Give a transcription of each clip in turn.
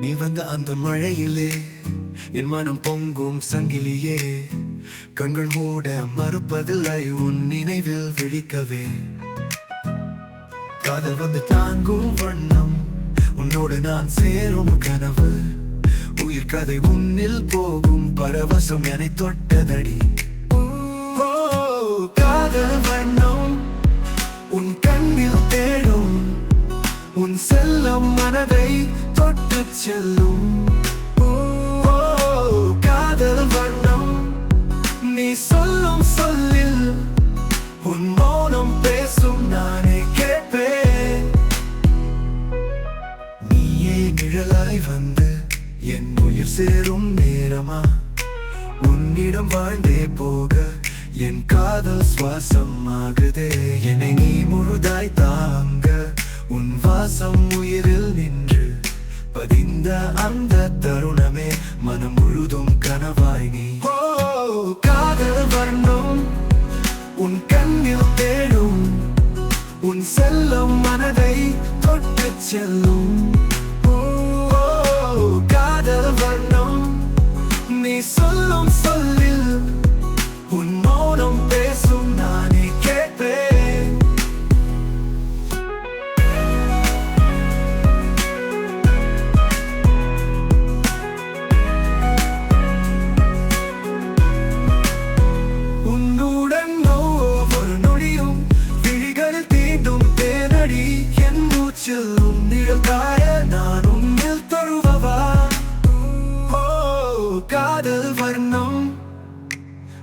நீ வந்த அந்த மழையிலே என் மனம் பொங்கும் சங்கிலியே. கண்கள் மூட மறுப்பதில்லை உன் நினைவில் விழிக்கவே. காதல் வந்து தாங்கும் வண்ணம் உன்னோடு நான் சேரும் கனவு. உயிர் கதை உன்னில் போகும் பரவசம் என தொட்டதடி. காதல் வண்ணம். உன் செல்லம் மனதை தொட்டு செல்லும். காதல் வண்ணம். நீ சொல்லும் சொல்லில் உன் மௌனம் பேசும் நானே கேட்பேன். நீயே நிழலாய் வந்து என் உயிர் சேரும் நேரமா? உன்னிடம் வாழ்ந்தே போக என் காதல் சுவாசம் ஆகுதே. என்னை நீ முழுதாய் பதிந்த அந்த தருணமே மனம் முழுதும் கனவாய் நீ. காதல் வர்ணம். உன் கண்ணில் தேடும். உன் செல்லும் மனதை தொட்டு செல்லும். காதல் வர்ணம். நீ சொல்லும் சொல்லில் காதல் வர்ணம்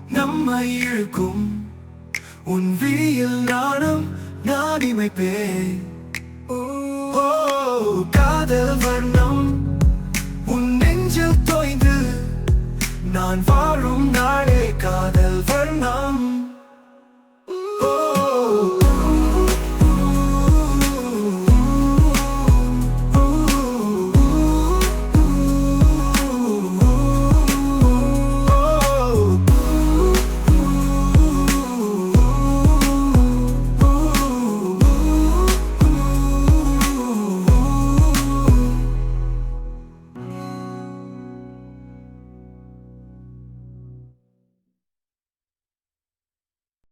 நம்மை இழுக்கும். உன் விழியில் நாணம் நாடிமை பே